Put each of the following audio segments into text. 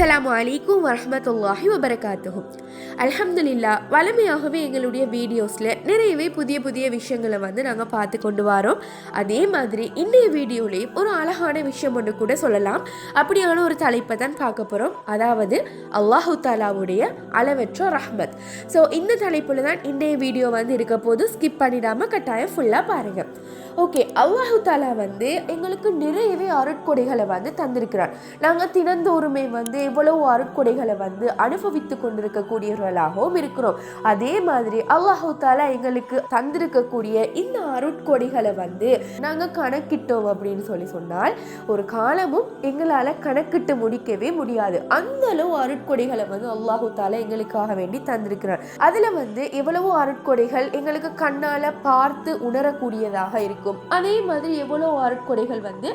அஸ்லாம் அலைக்கும் வரமத்துல்லாஹி வபரகாத்துகும் அல்ஹம்துலில்லா வளமையாகவே எங்களுடைய வீடியோஸில் நிறையவே புதிய புதிய விஷயங்களை வந்து நாங்கள் பார்த்து கொண்டு வரோம். அதே மாதிரி இன்றைய வீடியோலையும் ஒரு அழகான விஷயம் ஒன்று கூட சொல்லலாம். அப்படியான ஒரு தலைப்பை தான் பார்க்க போகிறோம் அதாவது அல்லாஹு தாலாவுடைய அளவற்ற ரஹ்மத். ஸோ இந்த தலைப்பில் தான் இன்றைய வீடியோ வந்து இருக்க போது ஸ்கிப் பண்ணிடாமல் கட்டாயம் ஃபுல்லாக பாருங்கள் ஓகே அல்லாஹு தாலா வந்து எங்களுக்கு நிறையவே அருட்கொடைகளை வந்து தந்திருக்கிறார். நாங்கள் தினந்தோறுமே வந்து எவ்வளவு அருட்கொடைகளை வந்து அனுபவித்து கொண்டிருக்கக்கூடியவர்களாகவும் இருக்கிறோம். அதே மாதிரி அல்லாஹு தாலா எங்களுக்கு தந்திருக்கக்கூடிய இந்த அருட்கொடைகளை வந்து நாங்கள் கணக்கிட்டோம் அப்படின்னு சொல்லி சொன்னால் ஒரு காலமும் எங்களால் கணக்கிட்டு முடிக்கவே முடியாது. அந்த அளவு அருட்கொடைகளை வந்து அல்லாஹு தாலா எங்களுக்காக வேண்டி தந்திருக்கிறார். அதில் வந்து எவ்வளவோ அருட்கொடைகள் எங்களுக்கு கண்ணால் பார்த்து உணரக்கூடியதாக இருக்கும். அதே மாதிரி எவ்வளோ அருட்கொடைகள் வந்து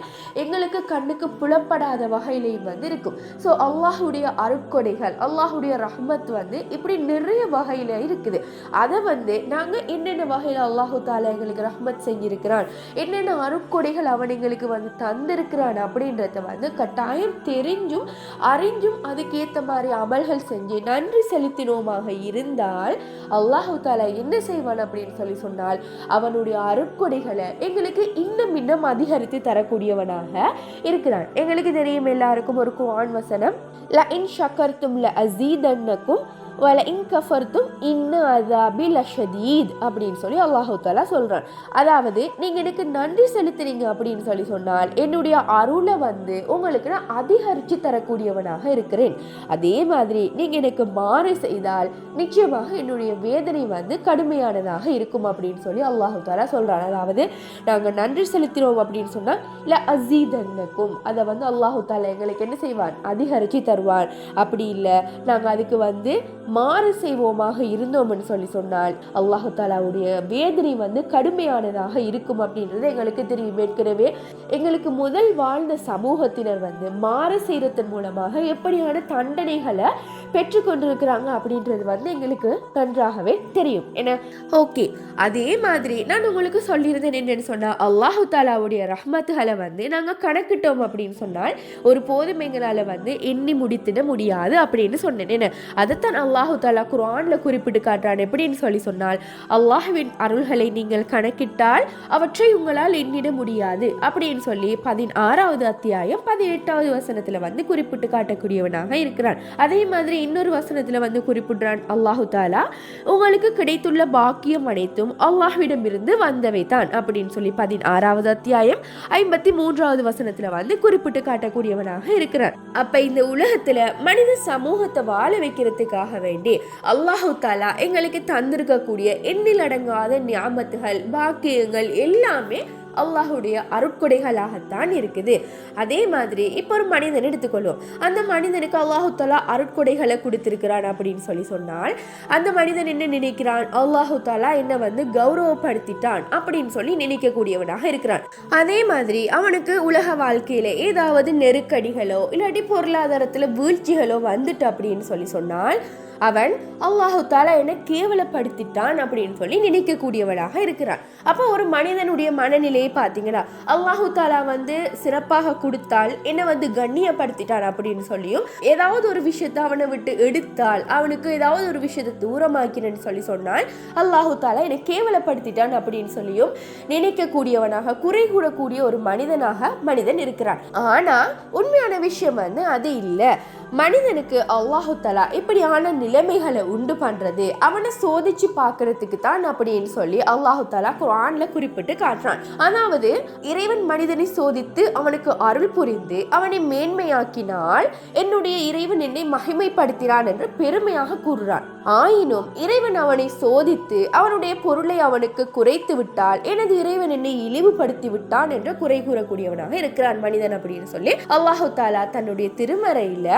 எங்களுக்கு கண்ணுக்கு புலப்படாத வகையிலையும் வந்து இருக்கும். ஸோ அல்லாஹுடைய அருட்கொடைகள் அல்லாஹுடைய ரஹ்மத் வந்து இப்படி நிறைய வகையில் இருக்குது. அதை வந்து நாங்கள் என்னென்ன வகையில் அல்லாஹு தாலா எங்களுக்கு ரஹ்மத் செஞ்சிருக்கிறான் என்னென்ன அருட்கொடைகள் அவன் எங்களுக்கு வந்து தந்திருக்கிறான் அப்படின்றத வந்து கட்டாயம் தெரிஞ்சும் அறிஞ்சும் அதுக்கேற்ற மாதிரி அமல்கள் செஞ்சு நன்றி செலுத்தினோமாக இருந்தால் அல்லாஹு தாலா என்ன செய்வான் அப்படின்னு சொல்லி சொன்னால் அவனுடைய அருட்கொடைகளை எங்களுக்கு இன்னும் இன்னும் அதிகரித்து தரக்கூடியவனாக இருக்கிறான். எங்களுக்கு தெரியும் எல்லாருக்கும் ஒரு குவான் வசனம் ல இன் ஷக்கர்த்தும் ல அசீதன்னக்கும் வல இன்கஃபர்த்தும் இன்னும் இன்ன அதாபி லஷதீத் அப்படின்னு சொல்லி அல்லாஹு தாலா சொல்கிறான் அதாவது நீங்கள் எனக்கு நன்றி செலுத்துறீங்க அப்படின்னு சொல்லி சொன்னால் என்னுடைய அருளை வந்து உங்களுக்கு நான் அதிகரித்து தரக்கூடியவனாக இருக்கிறேன். அதே மாதிரி நீங்கள் எனக்கு மாறு செய்தால் நிச்சயமாக என்னுடைய வேதனை வந்து கடுமையானதாக இருக்கும் அப்படின்னு சொல்லி அல்லாஹு தாலா சொல்கிறான் அதாவது நாங்கள் நன்றி செலுத்தினோம் அப்படின்னு சொன்னால் இல்லை அசீதன்னக்கும் அதை வந்து அல்லாஹு தாலா எங்களுக்கு என்ன செய்வான் அதிகரித்து தருவான் அப்படி இல்லை நாங்கள் அதுக்கு வந்து மாறு செய்வோமாக இருந்தோம்னு சொல்லி சொன்னால் அல்லாஹு தாலாவுடைய வேதனை வந்து கடுமையானதாக இருக்கும் அப்படின்றது எங்களுக்கு தெரியும் ஏற்கனவே எங்களுக்கு முதல் வாழ்ந்த சமூகத்தினர் வந்து மாறு செய்கிறதன் மூலமாக எப்படியான தண்டனைகளை பெற்றுக்கொண்டிருக்கிறாங்க அப்படின்றது வந்து எங்களுக்கு நன்றாகவே தெரியும். ஏன்னா ஓகே. அதே மாதிரி நான் உங்களுக்கு சொல்லியிருந்தேன் என்னன்னு சொன்னால் அல்லாஹு தாலாவுடைய ரஹ்மத்துகளை வந்து நாங்கள் கணக்கிட்டோம் அப்படின்னு சொன்னால் ஒரு போதும் எங்களால் வந்து எண்ணி முடித்திட முடியாது அப்படின்னு சொன்னேன். என்ன? அதைத்தான் அல்லாஹு தாலா குரானில் குறிப்பிட்டு காட்டுறான். எப்படின்னு சொல்லி சொன்னால் அல்லாஹுவின் அருள்களை நீங்கள் கணக்கிட்டால் அவற்றை உங்களால் எண்ணிட முடியாது அப்படின்னு சொல்லி பதினாறாவது அத்தியாயம் பதினெட்டாவது வசனத்தில் வந்து குறிப்பிட்டு காட்டக்கூடியவனாக இருக்கிறான். அதே மாதிரி இன்னொரு வசனத்தில் வந்து குறிப்பிடுறான் அல்லாஹு தாலா உங்களுக்கு கிடைத்துள்ள பாக்கியம் அனைத்தும் அல்லாஹ்விடமிருந்து வந்தவை தான் அப்படின்னு சொல்லி பதினாறாவது அத்தியாயம் ஐம்பத்தி மூன்றாவது வசனத்தில் வந்து குறிப்பிட்டு காட்டக்கூடியவனாக இருக்கிறான். அப்போ இந்த உலகத்தில் மனித சமூகத்தை வாழ வைக்கிறதுக்காக வேண்டி அல்லாஹு தாலா எங்களுக்கு தந்திருக்கக்கூடிய எண்ணிலடங்காத ஞாபத்துகள் ஞாபகத்துகள் பாக்கியங்கள் எல்லாமே அல்லாஹுடைய அருட்கொடைகளாகத்தான் இருக்குது. அதே மாதிரி இப்போ ஒரு மனிதன் எடுத்துக்கொள்வோம். அந்த மனிதனுக்கு அல்லாஹு தாலா அருட்கொடைகளை கொடுத்திருக்கிறான் அப்படின்னு சொல்லி சொன்னால் அந்த மனிதன் என்ன நினைக்கிறான்? அல்லாஹு தாலா என்ன வந்து கௌரவப்படுத்திட்டான் அப்படின்னு சொல்லி நினைக்கக்கூடியவனாக இருக்கிறான். அதே மாதிரி அவனுக்கு உலக வாழ்க்கையில ஏதாவது நெருக்கடிகளோ இல்லாட்டி பொருளாதாரத்தில் வீழ்ச்சிகளோ வந்துட்டு அப்படின்னு சொல்லி சொன்னால் அவன் அல்லாஹு தாலா என்னை கேவலப்படுத்திட்டான் அப்படின்னு சொல்லி நினைக்கக்கூடியவனாக இருக்கிறான். அப்போ ஒரு மனிதனுடைய மனநிலையை பார்த்தீங்கன்னா அல்லாஹு தாலா வந்து சிறப்பாக கொடுத்தால் என்னை வந்து கண்ணியப்படுத்திட்டான் அப்படின்னு சொல்லியும் ஏதாவது ஒரு விஷயத்தை அவனை விட்டு எடுத்தால் அவனுக்கு ஏதாவது ஒரு விஷயத்தை தூரமாக்கிறேன்னு சொல்லி சொன்னால் அல்லாஹு தாலா என்னை கேவலப்படுத்திட்டான் அப்படின்னு சொல்லியும் நினைக்கக்கூடியவனாக குறை கூடக்கூடிய ஒரு மனிதனாக மனிதன் இருக்கிறான். ஆனால் உண்மையான விஷயம் வந்து அது இல்லை. மனிதனுக்கு அல்லாஹு தலா இப்படியான நிலைமைகளை உண்டு பண்ணுறது அவனை சோதிச்சு பார்க்கறதுக்கு தான் அப்படின்னு சொல்லி அல்லாஹு தலா குரான்ல குறிப்பிட்டு காட்டுறான். அதாவது இறைவன் மனிதனை சோதித்து அவனுக்கு அருள் புரிந்து அவனை மேன்மையாக்கினால் என்னுடைய இறைவன் என்னை மகிமைப்படுத்தினான் என்று பெருமையாக கூறுறான் ஆயினும் இறைவன் அவனை சோதித்து அவனுடைய பொருளை அவனுக்கு குறைத்து விட்டால் எனது இறைவன் என்னை இழிவுபடுத்தி விட்டான் என்று குறை கூறக்கூடியவனாக இருக்கிறான் மனிதன் அப்படின்னு சொல்லி அல்லாஹு தாலா தன்னுடைய திருமறையில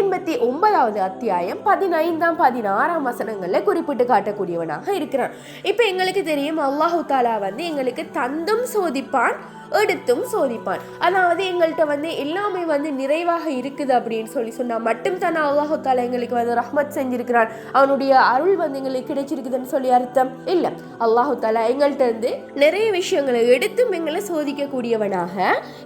எண்பத்தி ஒன்பதாவது அத்தியாயம் பதினைந்தாம் பதினாறாம் வசனங்களில் குறிப்பிட்டு காட்டக்கூடியவனாக இருக்கிறான். இப்போ எங்களுக்கு தெரியும் அல்லாஹு தாலா வந்து எங்களுக்கு தந்தும் சோதிப்பான் எடுத்தும் சோதிப்பான். அதாவது எங்கள்கிட்ட வந்து எல்லாமே வந்து நிறைவாக இருக்குது அப்படின்னு சொல்லி சொன்னால் மட்டும் தானே அல்லாஹு எங்களுக்கு வந்து ரஹ்மத் செஞ்சிருக்கிறான். அவனுடைய அருள் வந்து எங்களுக்கு கிடைச்சிருக்குதுன்னு சொல்லி அர்த்தம்? இல்லை. அல்லாஹு தாலா எங்கள்கிட்ட இருந்து நிறைய விஷயங்களை எடுத்தும் எங்களை சோதிக்கக்கூடியவனாக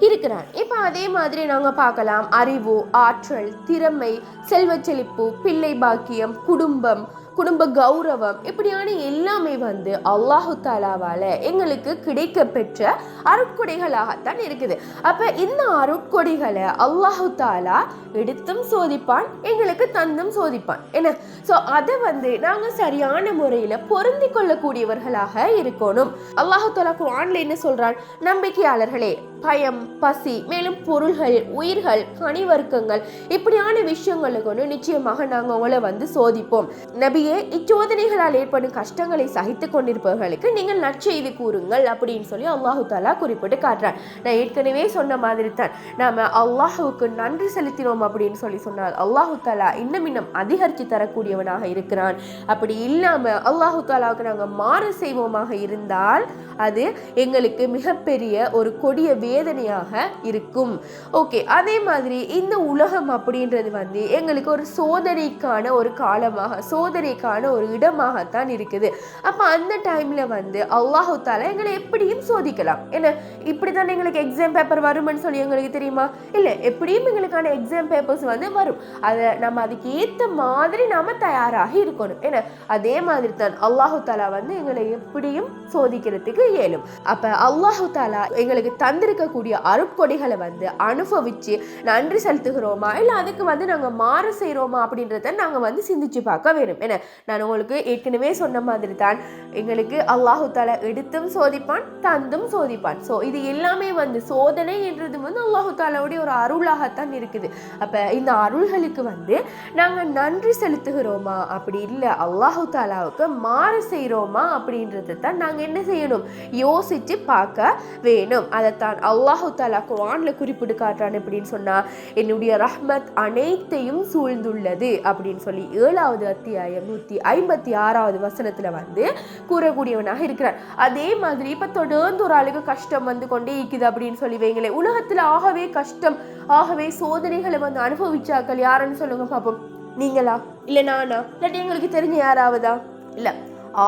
இருக்கிறான். இப்போ அதே மாதிரி நாங்கள் பார்க்கலாம். அறிவு ஆற்றல் திறமை செல்வச்செழிப்பு பிள்ளை பாக்கியம் குடும்பம் குடும்ப கௌரவம் இப்படியான எல்லாமே வந்து அல்லாஹு தாலாவால் எங்களுக்கு கிடைக்க பெற்ற அருட்கொடைகளாகத்தான் இருக்குது. அப்போ இந்த அருட்கொடைகளை அல்லாஹு தாலா எடுத்தும் சோதிப்பான் எங்களுக்கு தந்தும் சோதிப்பான். என்ன? ஸோ அதை வந்து நாங்கள் சரியான முறையில் பொருந்தி கொள்ளக்கூடியவர்களாக இருக்கணும். அல்லாஹு தாலா குரான்ல என்ன சொல்கிறான் நம்பிக்கையாளர்களே பயம் பசி மேலும் பொருள்கள் உயிர்கள் கனிவர்க்கங்கள் இப்படியான விஷயங்களுக்கு கொண்டு நிச்சயமாக நாங்கள் உங்களை வந்து சோதிப்போம். நபியே இச்சோதனைகளால் ஏற்படும் கஷ்டங்களை சகித்து கொண்டிருப்பவர்களுக்கு நீங்கள் நற்செய்தி கூறுங்கள் அப்படின்னு சொல்லி அல்லாஹு தாலா குறிப்பிட்டு காட்டுறான் நான் ஏற்கனவே சொன்ன மாதிரி தான் நாம அல்லாஹுவுக்கு நன்றி செலுத்தினோம் அப்படின்னு சொல்லி சொன்னால் அல்லாஹு தாலா இன்னும் இன்னும் அதிகரித்து தரக்கூடியவனாக இருக்கிறான். அப்படி இல்லாம அல்லாஹு தாலாவுக்கு நாங்கள் மாறு செய்வோமாக இருந்தால் அது எங்களுக்கு மிகப்பெரிய ஒரு கொடிய வேதனையாக இருக்கும். ஓகே அதே மாதிரி இந்த உலகம் அப்படின்றது வந்து எங்களுக்கு ஒரு சோதனைக்கான ஒரு காலமாக சோதனைக்கான ஒரு இடமாகத்தான் இருக்குது. அப்போ அந்த டைமில் வந்து அல்லாஹு எங்களை எப்படியும் சோதிக்கலாம். என்ன இப்படி தானே எங்களுக்கு எக்ஸாம் பேப்பர் வரும்னு சொல்லி எங்களுக்கு தெரியுமா? இல்லை எப்படியும் எங்களுக்கான எக்ஸாம் பேப்பர்ஸ் வந்து வரும். அதை நம்ம அதுக்கு ஏற்ற மாதிரி நாம தயாராக இருக்கணும். ஏன்னா அதே மாதிரி தான் அல்லாஹு தாலா வந்து எங்களை எப்படியும் சோதிக்கிறதுக்கு இயலும் அப்போ அல்லாஹு தாலா எங்களுக்கு இருக்கக்கூடிய அருட்கொடைகளை வந்து அனுபவிச்சு நன்றி செலுத்துகிறோமா? இல்லை அதுக்கு வந்து நாங்கள் மாறு செய்கிறோமா அப்படின்றத நாங்கள் வந்து சிந்திச்சு பார்க்க வேணும் ஏன்னா நான் உங்களுக்கு ஏற்கனவே சொன்ன மாதிரி தான் எங்களுக்கு அல்லாஹு தாலா எடுத்தும் சோதிப்பான் தந்தும் சோதிப்பான். ஸோ இது எல்லாமே வந்து சோதனை என்றது வந்து அல்லாஹு தாலாவுடைய ஒரு அருளாகத்தான் இருக்குது. அப்போ இந்த அருள்களுக்கு வந்து நாங்கள் நன்றி செலுத்துகிறோமா? அப்படி இல்லை அல்லாஹு தாலாவுக்கு மாறு செய்கிறோமா அப்படின்றத தான் நாங்கள் என்ன செய்யணும்? யோசித்து பார்க்க வேணும் அதைத்தான் அல்லாஹு தாலா குரானில் குறிப்பிட்டு காட்டுறான் அப்படின்னு சொன்னால் என்னுடைய ரஹ்மத் அனைத்தையும் சூழ்ந்துள்ளது அப்படின்னு சொல்லி ஏழாவது அத்தியாயம் நூற்றி ஐம்பத்தி ஆறாவது வசனத்தில் வந்து கூறக்கூடியவனாக இருக்கிறார் அதே மாதிரி இப்போ தொடர்ந்து ஒரு ஆளுக்கு கஷ்டம் வந்து கொண்டே இருக்குது அப்படின்னு சொல்லி வைங்களேன் உலகத்தில் ஆகவே கஷ்டம் ஆகவே சோதனைகளை வந்து அனுபவிச்சாக்கள் யாருன்னு சொல்லுங்க பார்ப்போம் நீங்களா? இல்லை நானா? இல்லாட்டி எங்களுக்கு தெரிஞ்ச யாராவதா? இல்லை.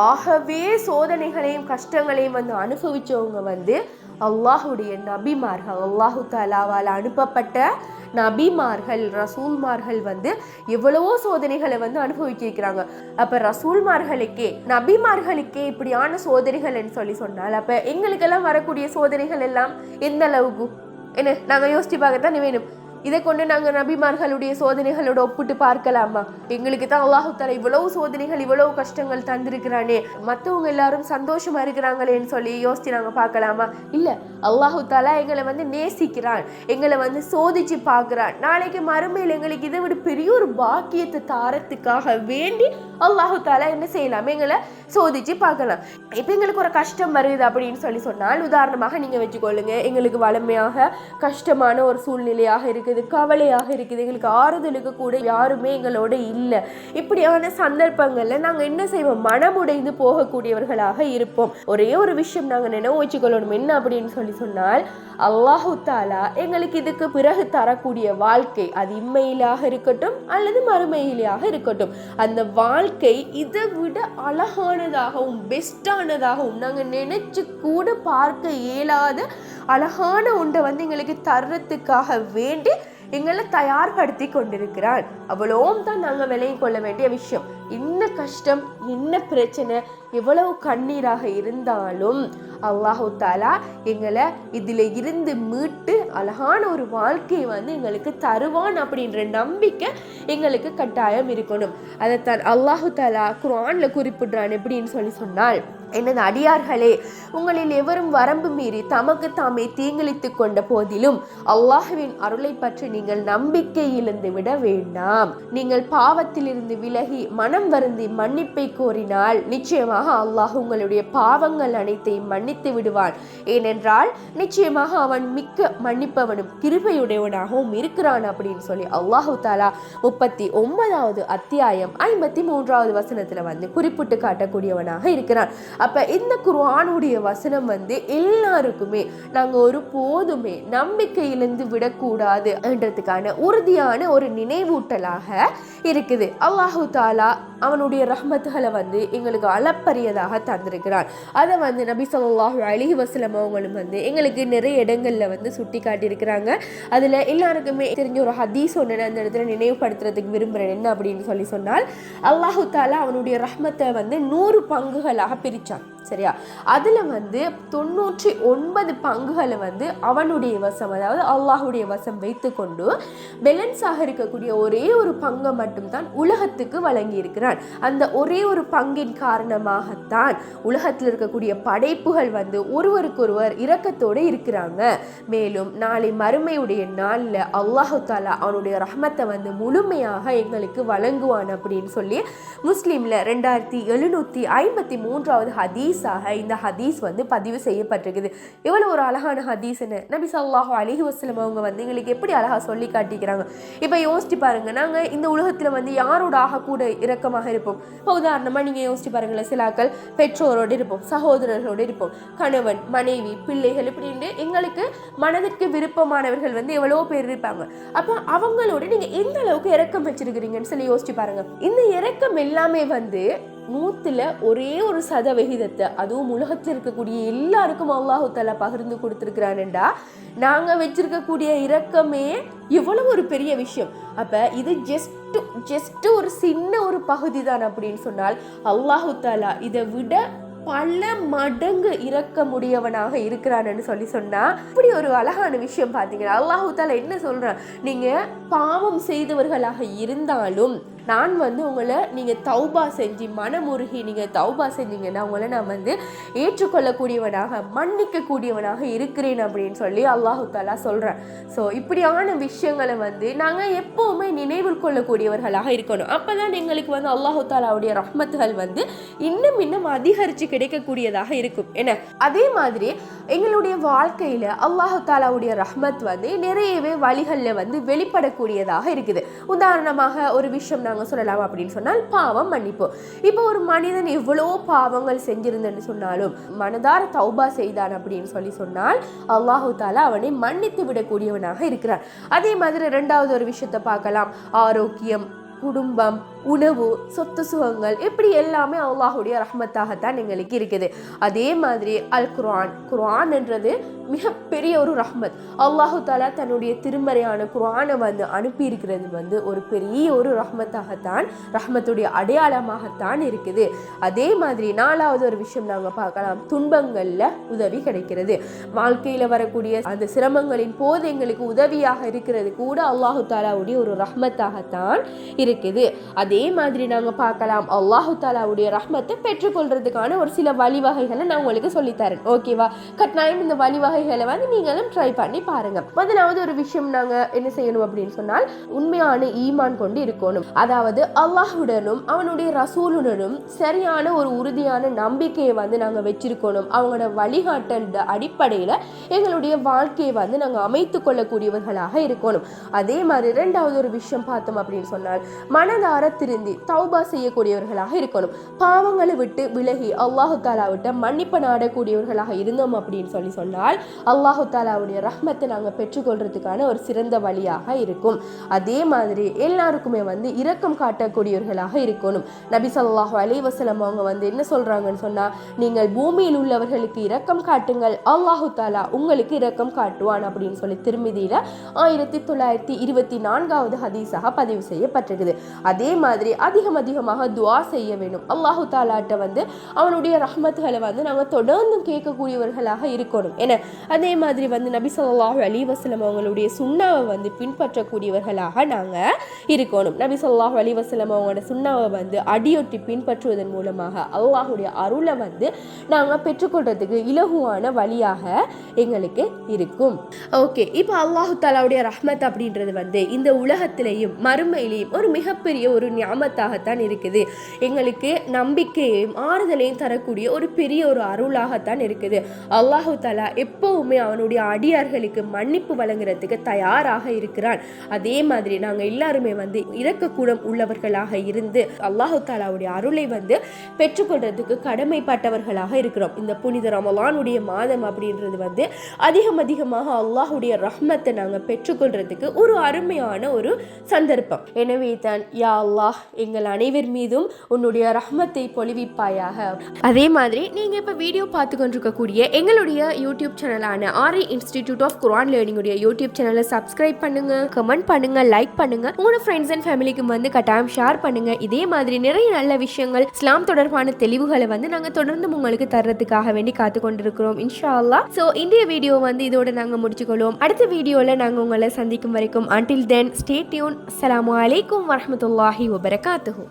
ஆகவே சோதனைகளையும் கஷ்டங்களையும் வந்து அனுபவிச்சவங்க வந்து அல்லாஹுடைய நபிமார்கள் அல்லாஹு தாலாவால் அனுப்பப்பட்ட நபிமார்கள் ரசூல்மார்கள் வந்து எவ்வளவோ சோதனைகளை வந்து அனுபவிச்சிருக்கிறாங்க. அப்ப ரசூல்மார்களுக்கே நபிமார்களுக்கே இப்படியான சோதனைகள்னு சொல்லி சொன்னால் அப்ப எங்களுக்கெல்லாம் வரக்கூடிய சோதனைகள் எல்லாம் எந்த அளவுக்கு? என்ன நாங்க யோசிச்சு பார்க்கத்தான் வேணும். இதை கொண்டு நாங்கள் நபிமார்களுடைய சோதனைகளோடு ஒப்பிட்டு பார்க்கலாமா? எங்களுக்கு தான் அல்லாஹு இவ்வளவு சோதனைகள் இவ்வளவு கஷ்டங்கள் தந்திருக்கிறானே. மற்றவங்க எல்லாரும் சந்தோஷமா இருக்கிறாங்களேன்னு சொல்லி யோசித்து நாங்கள் பார்க்கலாமா? இல்லை அல்லாஹு எங்களை வந்து நேசிக்கிறான் எங்களை வந்து சோதிச்சு பார்க்குறான். நாளைக்கு மறுமையில் எங்களுக்கு இதை விட பெரிய ஒரு பாக்கியத்தை தாரத்துக்காக வேண்டி அல்லாஹு தாலா என்ன செய்யலாம்? எங்களை சோதிச்சு பார்க்கலாம். இப்போ எங்களுக்கு ஒரு கஷ்டம் வருது அப்படின்னு சொல்லி சொன்னால் உதாரணமாக நீங்கள் வச்சுக்கொள்ளுங்க எங்களுக்கு வளமையாக கஷ்டமான ஒரு சூழ்நிலையாக இருக்குது கவலையாக இருக்குது. எங்களுக்கு ஆறுதலுக்கு கூட யாருமே எங்களோட இல்லை. இப்படியான சந்தர்ப்பங்களில் நாங்கள் என்ன செய்வோம்? மனமுடைந்து போகக்கூடியவர்களாக இருப்போம். ஒரே ஒரு விஷயம் நாங்கள் நினைவு வச்சுக்கொள்ளணும். என்ன அப்படின்னு சொல்லி சொன்னால் அல்லாஹு தாலா எங்களுக்கு இதுக்கு பிறகு தரக்கூடிய வாழ்க்கை அது இம்மையிலாக இருக்கட்டும் அல்லது மறுமையிலாக இருக்கட்டும். அந்த வாழ்க்கை இதை விட அழகானதாகவும் பெஸ்டானதாகவும் நாங்கள் நினைச்சு கூட பார்க்க இயலாத அழகான ஒன்றை வந்து எங்களுக்கு தர்றதுக்காக வேண்டி எங்களை தயார்படுத்தி கொண்டிருக்கிறார். அவ்வளோவும் தான் நாங்கள் விலகி கொள்ள வேண்டிய விஷயம். என்ன கஷ்டம் என்ன பிரச்சனை எவ்வளவு கண்ணீராக இருந்தாலும் அல்லாஹு தாலா எங்களை இதில் இருந்து மீட்டு அழகான ஒரு வாழ்க்கையை வந்து எங்களுக்கு தருவான் அப்படின்ற நம்பிக்கை எங்களுக்கு கட்டாயம் இருக்கணும். அதைத்தான் அல்லாஹு தாலா குரானில் குறிப்பிடுறான் எப்படின்னு சொல்லி சொன்னால் எனது அடியார்களே உங்களில் எவரும் வரம்பு மீறி தமக்கு தாமே தீங்கிழித்து கொண்ட போதிலும் அல்லாஹுவின் அருளை பற்றி நீங்கள் நம்பிக்கை இழந்து விட வேண்டாம். நீங்கள் பாவத்திலிருந்து விலகி மன மனம் வருந்தி மன்னிப்பை கோரினால் நிச்சயமாக அல்லாஹ் உங்களுடைய பாவங்கள் அனைத்தையும் மன்னித்து விடுவான். ஏனென்றால் நிச்சயமாக அவன் மிக்க மன்னிப்பவனும் கிருபையுடையவனாகவும் இருக்கிறான் அப்படின்னு சொல்லி அல்லாஹு தாலா முப்பத்தி ஒன்பதாவது அத்தியாயம் ஐம்பத்தி மூன்றாவது வசனத்தில் வந்து குறிப்பிட்டு காட்டக்கூடியவனாக இருக்கிறான். அப்போ இந்த குர்ஆனுடைய வசனம் வந்து எல்லாருக்குமே நாங்கள் ஒரு போதுமே நம்பிக்கையிலிருந்து விடக்கூடாது என்றதுக்கான உறுதியான ஒரு நினைவூட்டலாக இருக்குது. அல்லாஹு தாலா அவனுடைய ரஹ்மத்துகளை வந்து எங்களுக்கு அளப்பரியதாக தந்திருக்கிறான் அதை வந்து நபி சொல்லாஹு அலி வசலம் அவங்களும் வந்து எங்களுக்கு நிறைய இடங்களில் வந்து சுட்டி காட்டியிருக்கிறாங்க அதில் எல்லாருக்குமே தெரிஞ்ச ஒரு ஹதீஸ் ஒன்று அந்த இடத்துல நினைவுபடுத்துறதுக்கு விரும்புகிறேன் என்ன அப்படின்னு சொல்லி சொன்னால் அல்லாஹு தாலா அவனுடைய ரஹ்மத்தை வந்து நூறு பங்குகளாக பிரித்தான் சரியா? அதில் வந்து தொண்ணூற்றி ஒன்பது பங்குகளை வந்து அவனுடைய வசம் அதாவது அல்லாஹுடைய வசம் வைத்துக்கொண்டு பேலன்ஸாக இருக்கக்கூடிய ஒரே ஒரு பங்கை மட்டும்தான் உலகத்துக்கு வழங்கியிருக்கு. இருக்கிறான் அந்த ஒரே ஒரு பங்கின் காரணமாகத்தான் உலகத்தில் இருக்கக்கூடிய படைப்புகள் வந்து ஒருவருக்கொருவர் இரக்கத்தோடு இருக்கிறாங்க. மேலும் நாளை மறுமையுடைய நாளில் அல்லாஹு தாலா அவனுடைய ரஹமத்தை வந்து முழுமையாக எங்களுக்கு வழங்குவான் அப்படின்னு சொல்லி முஸ்லீமில் ரெண்டாயிரத்தி எழுநூற்றி ஐம்பத்தி மூன்றாவது ஹதீஸாக இந்த ஹதீஸ் வந்து பதிவு செய்யப்பட்டிருக்குது. எவ்வளோ ஒரு அழகான ஹதீஸ்னு நபி ஸல்லல்லாஹு அலிஹி வஸ்லம் அவங்க வந்து எங்களுக்கு எப்படி அழகாக சொல்லி காட்டிக்கிறாங்க. இப்போ யோசிச்சு பாருங்க நாங்கள் இந்த உலகத்தில் வந்து யாரோட ஆகக்கூட இற இரக்கமாக இருப்போம். இப்போ உதாரணமாக நீங்கள் யோசிச்சு பாருங்களேன் சிலாக்கள் பெற்றோரோடு இருப்போம் சகோதரர்களோடு இருப்போம் கணவன் மனைவி பிள்ளைகள் இப்படின்னு எங்களுக்கு மனதிற்கு விருப்பமானவர்கள் வந்து எவ்வளோ பேர் இருப்பாங்க. அப்போ அவங்களோட நீங்கள் எந்த அளவுக்கு இறக்கம் வச்சிருக்கிறீங்கன்னு சொல்லி யோசிச்சு பாருங்க. இந்த இறக்கம் எல்லாமே வந்து நூற்றுல ஒரே ஒரு சதவிகிதத்தை அதுவும் உலகத்தில் இருக்கக்கூடிய எல்லாருக்கும் அல்லாஹுத்தால பகிர்ந்து கொடுத்துருக்கிறான்டா நாங்க வச்சிருக்கக்கூடிய இரக்கமே இவ்வளவு ஒரு பெரிய விஷயம். அப்ப இது ஜஸ்ட் ஜஸ்ட்டு ஒரு சின்ன ஒரு பகுதி தான் அப்படின்னு சொன்னால் அல்லாஹு தாலா இதை விட பல மடங்கு இறக்க முடியவனாக இருக்கிறான்னு சொல்லி சொன்னா இப்படி ஒரு அழகான விஷயம் பார்த்தீங்கன்னா அல்லாஹு தாலா என்ன சொல்றான்? நீங்க பாவம் செய்தவர்களாக இருந்தாலும் நான் வந்து உங்களை நீங்கள் தௌபா செஞ்சு மனமுருகி நீங்கள் தௌபா செஞ்சீங்கன்னா உங்களை நான் வந்து ஏற்றுக்கொள்ளக்கூடியவனாக மன்னிக்கக்கூடியவனாக இருக்கிறேன் அப்படின்னு சொல்லி அல்லாஹு தாலா சொல்கிறேன் ஸோ இப்படியான விஷயங்களை வந்து நாங்கள் எப்போவுமே நினைவில் கொள்ளக்கூடியவர்களாக இருக்கணும். அப்போ தான் எங்களுக்கு வந்து அல்லாஹு தாலாவுடைய ரஹ்மத்துகள் வந்து இன்னும் இன்னும் அதிகரித்து கிடைக்கக்கூடியதாக இருக்கும். என்ன? அதே மாதிரி எங்களுடைய வாழ்க்கையில் அல்லாஹு தாலாவுடைய ரஹ்மத் வந்து நிறையவே வழிகளில் வந்து வெளிப்படக்கூடியதாக இருக்குது. உதாரணமாக ஒரு விஷயம் நாங்கள் சொல்லலாம் அப்படின்னு சொன்னால் பாவம் மன்னிப்பு. இப்போ ஒரு மனிதன் எவ்வளோ பாவங்கள் செஞ்சிருந்தன்னு சொன்னாலும் மனதார தௌபா செய்தான் அப்படின்னு சொல்லி சொன்னால் அல்லாஹு தாலா அவனை மன்னித்து விடக்கூடியவனாக இருக்கிறார் அதே மாதிரி ரெண்டாவது ஒரு விஷயத்தை பார்க்கலாம். ஆரோக்கியம் குடும்பம் உணவு சொத்து சுகங்கள் இப்படி எல்லாமே அல்லாஹுடைய ரஹ்மத்தாகத்தான் எங்களுக்கு இருக்குது. அதே மாதிரி அல் குர்ஆன் குர்ஆன் என்றது மிகப்பெரிய ஒரு ரஹ்மத். அல்லாஹு தாலா தன்னுடைய திருமறையான குர்ஆனை வந்து அனுப்பியிருக்கிறது வந்து ஒரு பெரிய ஒரு ரஹ்மத்தாகத்தான் ரஹ்மத்துடைய அடையாளமாகத்தான் இருக்குது. அதே மாதிரி நாலாவது ஒரு விஷயம் நாங்கள் பார்க்கலாம். துன்பங்களில் உதவி கிடைக்கிறது. வாழ்க்கையில் வரக்கூடிய அந்த சிரமங்களின் போது எங்களுக்கு உதவியாக இருக்கிறது கூட அல்லாஹு தாலாவுடைய ஒரு ரஹ்மத்தாகத்தான் இருக்குது. அதே அதே மாதிரி நாங்கள் பார்க்கலாம். அல்லாஹு தாலாவுடைய ரஹ்மத்தை பெற்றுக்கொள்றதுக்கான ஒரு சில வழிவகைகளை நான் உங்களுக்கு சொல்லித்தரேன். ஓகேவா கட்டாயம் இந்த வழிவகைகளை வந்து நீங்களும் ட்ரை பண்ணி பாருங்க. முதலாவது ஒரு விஷயம் நாங்கள் என்ன செய்யணும் அப்படின்னு சொன்னால் உண்மையான ஈமான் கொண்டு இருக்கணும். அதாவது அல்லாஹுடனும் அவனுடைய ரசூலுடனும் சரியான ஒரு உறுதியான நம்பிக்கையை வந்து நாங்கள் வச்சிருக்கணும். அவங்களோட வழிகாட்ட அடிப்படையில் எங்களுடைய வாழ்க்கையை வந்து நாங்கள் அமைத்து கொள்ளக்கூடியவர்களாக இருக்கணும். அதே மாதிரி ரெண்டாவது ஒரு விஷயம் பார்த்தோம் அப்படின்னு சொன்னால் மனதார திருந்தி தௌபா செய்யக்கூடியவர்களாக இருக்கணும். பாவங்களை விட்டு விலகி அல்லாஹு தாலா விட்ட மன்னிப்பு நாடக்கூடியவர்களாக இருந்தோம் அப்படின்னு சொல்லி சொன்னால் அல்லாஹு தாலாவுடைய ரஹ்மத்தை நாங்கள் பெற்றுக்கொள்றதுக்கான ஒரு சிறந்த வழியாக இருக்கும். அதே மாதிரி எல்லாருக்குமே வந்து இரக்கம் காட்டக்கூடியவர்களாக இருக்கணும். நபி ஸல்லல்லாஹு அலைஹி அவங்க வந்து என்ன சொல்றாங்கன்னு சொன்னா நீங்கள் பூமியில் உள்ளவர்களுக்கு இரக்கம் காட்டுங்கள். அல்லாஹு தாலா உங்களுக்கு இரக்கம் காட்டுவான். அப்படின்னு சொல்லி திருமதியில ஆயிரத்தி தொள்ளாயிரத்தி இருபத்தி நான்காவது ஹதீஸாக பதிவு செய்யப்பட்டிருக்குது. அதே மாதிரி மாதிரி அதிகம் அதிகமாக துவா செய்ய வேண்டும். அல்லாஹு தாலாட்ட வந்து அவனுடைய ரஹ்மத்துகளை வந்து நாங்கள் தொடர்ந்து கேட்கக்கூடியவர்களாக இருக்கணும். ஏன்னா அதே மாதிரி வந்து நபி சொல்லாஹு அலி வசலம் அவங்களுடைய சுண்ணாவை வந்து பின்பற்றக்கூடியவர்களாக நாங்கள் இருக்கணும். நபி சொல்லாஹு அலி வசலம் அவங்களோட சுண்ணாவை வந்து அடியொட்டி பின்பற்றுவதன் மூலமாக அல்லாஹுடைய அருளை வந்து நாங்கள் பெற்றுக்கொள்றதுக்கு இலகுவான வழியாக எங்களுக்கு இருக்கும். ஓகே இப்போ அல்லாஹு தாலாவுடைய ரஹ்மத் அப்படின்றது வந்து இந்த உலகத்திலையும் மறுமையிலையும் ஒரு மிகப்பெரிய ஒரு ஞாபகத்தாகத்தான் இருக்குது. எங்களுக்கு நம்பிக்கையையும் ஆறுதலையும் தரக்கூடிய ஒரு பெரிய ஒரு அருளாகத்தான் இருக்குது. அல்லாஹு தலா எப்பவுமே அவனுடைய அடியார்களுக்கு மன்னிப்பு வழங்குறதுக்கு தயாராக இருக்கிறான். அதே மாதிரி நாங்கள் எல்லாருமே வந்து இறக்கக்கூடம் உள்ளவர்களாக இருந்து அல்லாஹு தாலாவுடைய அருளை வந்து பெற்றுக்கொள்றதுக்கு கடமைப்பட்டவர்களாக இருக்கிறோம். இந்த புனித ரமலானுடைய மாதம் அப்படின்றது வந்து அதிகம் அதிகமாக அல்லாஹுடைய ரஹ்மத்தை நாங்கள் பெற்றுக்கொள்றதுக்கு ஒரு அருமையான ஒரு சந்தர்ப்பம். எனவே தான் யா அல்லாஹ் எங்கள் அனைவர் மீதும் உன்னுடைய ரஹ்மத்தை பொழிவிப்பாயாக. அதே மாதிரி நீங்கள் இப்போ வீடியோ பார்த்து கொண்டிருக்கக்கூடிய எங்களுடைய யூடியூப் சேனலான ஆரி இன்ஸ்டிடியூட் ஆஃப் குரான் லேர்னிங்குடைய யூடியூப் சேனலை சப்ஸ்கிரைப் பண்ணுங்க கமெண்ட் பண்ணுங்க லைக் பண்ணுங்க. உங்களோட ஃப்ரெண்ட்ஸ் அண்ட் ஃபேமிலிக்கு வந்து கட்டாயம் ஷேர் பண்ணுங்க. இதே மாதிரி நிறைய நல்ல விஷயங்கள் இஸ்லாம் தொடர்பான தெளிவுகளை வந்து நாங்கள் தொடர்ந்து உங்களுக்கு தர்றதுக்காக வேண்டி காத்து கொண்டிருக்கிறோம் இன்ஷா அல்லா ஸோ இந்திய வீடியோ வந்து இதோட நாங்கள் முடிச்சுக்கொள்வோம். அடுத்த வீடியோவில் நாங்கள் உங்களை சந்திக்கும் வரைக்கும் அன்டில் தென் ஸ்டே டியூன் அஸ்ஸலாமு அலைக்கும் வரஹ்மத்துல்லாஹி ವಬರಕಾತುಹು